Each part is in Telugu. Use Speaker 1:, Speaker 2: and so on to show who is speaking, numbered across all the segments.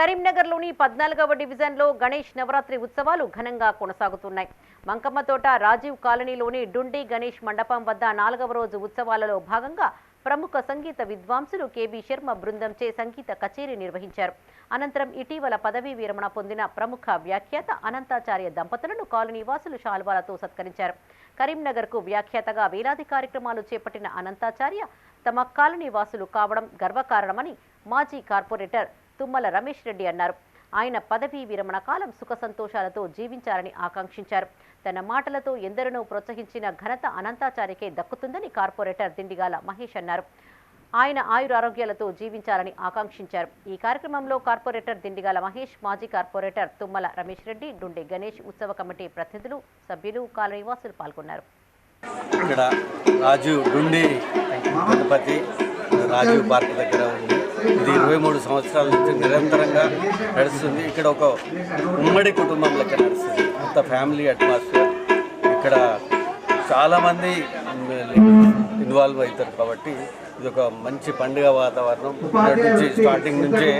Speaker 1: కరీంనగర్లోని పద్నాలుగవ డివిజన్లో గణేష్ నవరాత్రి ఉత్సవాలు ఘనంగా కొనసాగుతున్నాయి. మంకమ్మతోట రాజీవ్ కాలనీలోని డుండి గణేష్ మండపం వద్ద నాలుగవ రోజు ఉత్సవాలలో భాగంగా ప్రముఖ సంగీత విద్వాంసులు కేబీ శర్మ బృందంచే సంగీత కచేరీ నిర్వహించారు. అనంతరం ఇటీవల పదవీ విరమణ పొందిన ప్రముఖ వ్యాఖ్యాత అనంతాచార్య దంపతులను కాలనీ వాసులు శాల్వాలతో సత్కరించారు. కరీంనగర్కు వ్యాఖ్యాతగా వేలాది కార్యక్రమాలు చేపట్టిన అనంతాచార్య తమ కాలనీ వాసులు కావడం గర్వకారణమని మాజీ కార్పొరేటర్ తుమ్మల రమేష్ రెడ్డి అన్నారు. ఆయన పదవీ విరమణ కాలం సుఖ సంతోషాలతో జీవించాలని ఆకాంక్షించారు. తన మాటలతో ఎందరినో ప్రోత్సహించిన ఘనత అనంతాచారికే దక్కుతుందని కార్పొరేటర్ దిండిగాల మహేష్ అన్నారు. ఆయన ఆయురారోగ్యాలతో జీవించాలని ఆకాంక్షించారు. ఈ కార్యక్రమంలో కార్పొరేటర్ దిండిగాల మహేష్ మాజీ కార్పొరేటర్ తుమ్మల రమేష్ రెడ్డి డుండి గణేష్ ఉత్సవ కమిటీ ప్రతినిధులు సభ్యులు కాలనీవాసులు పాల్గొన్నారు.
Speaker 2: ఇక్కడ రాజీవ్ డుండి గణపతి రాజీవ్ పార్క్ దగ్గర ఉంది. ఇది ఇరవై మూడు సంవత్సరాల నుంచి నిరంతరంగా నడుస్తుంది. ఇక్కడ ఒక ఉమ్మడి కుటుంబం లెక్క నడుస్తుంది. అంత ఫ్యామిలీ అట్మాస్ఫియర్. ఇక్కడ చాలామంది ఇన్వాల్వ్ అవుతారు కాబట్టి ఇది ఒక మంచి పండుగ వాతావరణం. ఇక్కడ నుంచి స్టార్టింగ్ నుంచే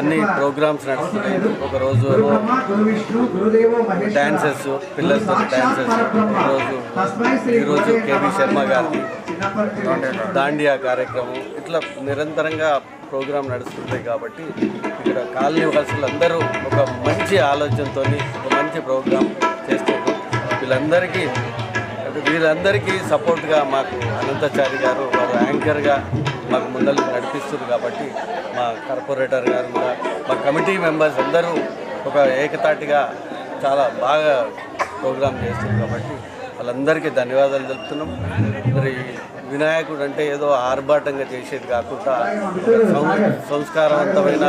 Speaker 2: అన్ని ప్రోగ్రామ్స్ నడుస్తున్నాయి. ఒక రోజు పిల్లలతో డ్యాన్సెస్ ఈరోజు ఈరోజు కేవీ శర్మ గారికి దాండియా కార్యక్రమం. ఇట్లా నిరంతరంగా ప్రోగ్రాం నడుస్తుంది కాబట్టి ఇక్కడ కాలనీ వాసులందరూ ఒక మంచి ఆలోచనతో ఒక మంచి ప్రోగ్రాం చేస్తారు వీళ్ళందరికీ వీళ్ళందరికీ సపోర్ట్గా మాకు అనంతచారి గారు వారు యాంకర్గా మాకు ముందలు నడిపిస్తుంది కాబట్టి మా కార్పొరేటర్ గారు కూడా మా కమిటీ మెంబర్స్ అందరూ ఒక ఏకతాటిగా చాలా బాగా ప్రోగ్రాం చేస్తుంది కాబట్టి వాళ్ళందరికీ ధన్యవాదాలు తెలుపుతున్నాం. మరి వినాయకుడు అంటే ఏదో ఆర్భాటంగా చేసేది కాకుండా సం- సంస్కారవంతమైన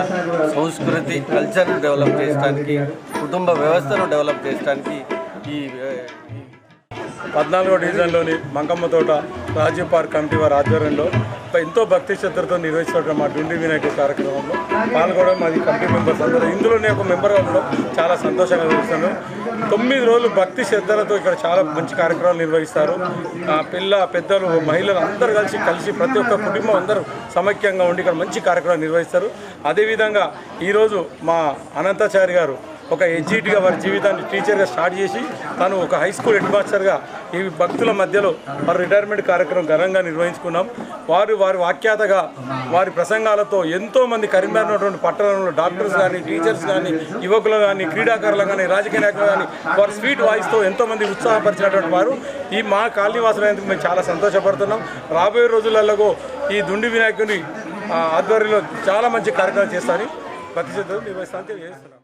Speaker 2: సంస్కృతి కల్చర్ను డెవలప్ చేయడానికి కుటుంబ వ్యవస్థను డెవలప్ చేయడానికి ఈ ఈ
Speaker 3: పద్నాలుగో డివిజన్లోని మంకమ్మ తోట రాజీవ్ పార్క్ కమిటీ వారి ఆధ్వర్యంలో ఎంతో భక్తి శ్రద్ధలతో నిర్వహిస్తున్న మా డుండి వినాయక కార్యక్రమంలో పాల్గొనడం మాది కమిటీ మెంబర్స్ అందరూ. ఇందులోనే ఒక మెంబర్గా ఉండడం చాలా సంతోషంగా చూస్తాను తొమ్మిది రోజులు భక్తి శ్రద్ధలతో ఇక్కడ చాలా మంచి కార్యక్రమాలు నిర్వహిస్తారు. ఆ, పిల్ల పెద్దలు మహిళలు అందరూ కలిసి కలిసి ప్రతి ఒక్క కుటుంబం అందరూ సమైక్యంగా ఉండి ఇక్కడ మంచి కార్యక్రమాలు నిర్వహిస్తారు. అదేవిధంగా ఈరోజు మా అనంతాచారి గారు ఒక ఎడ్జిట్గా వారి జీవితాన్ని టీచర్గా స్టార్ట్ చేసి తను ఒక హై స్కూల్ హెడ్ మాస్టర్గా ఈ భక్తుల మధ్యలో వారి రిటైర్మెంట్ కార్యక్రమం ఘనంగా నిర్వహించుకున్నాం. వారు వారి వాఖ్యాతగా వారి ప్రసంగాలతో ఎంతో మంది కరీంనగర్ ఉన్నటువంటి పట్టణంలో డాక్టర్స్ కానీ టీచర్స్ కానీ యువకులు కానీ క్రీడాకారులు కానీ రాజకీయ నాయకులు కానీ వారి స్వీట్ వాయిస్తో ఎంతో మంది ఉత్సాహపరిచినటువంటి వారు. ఈ మా కాలనీవాసులైనందుకు మేము చాలా సంతోషపడుతున్నాం. రాబోయే రోజులలో ఈ దుండి వినాయకుని ఆధ్వర్యంలో చాలా మంచి కార్యక్రమాలు చేస్తారని ప్రతి నిర్వహిస్తాను తెలియజేస్తున్నాం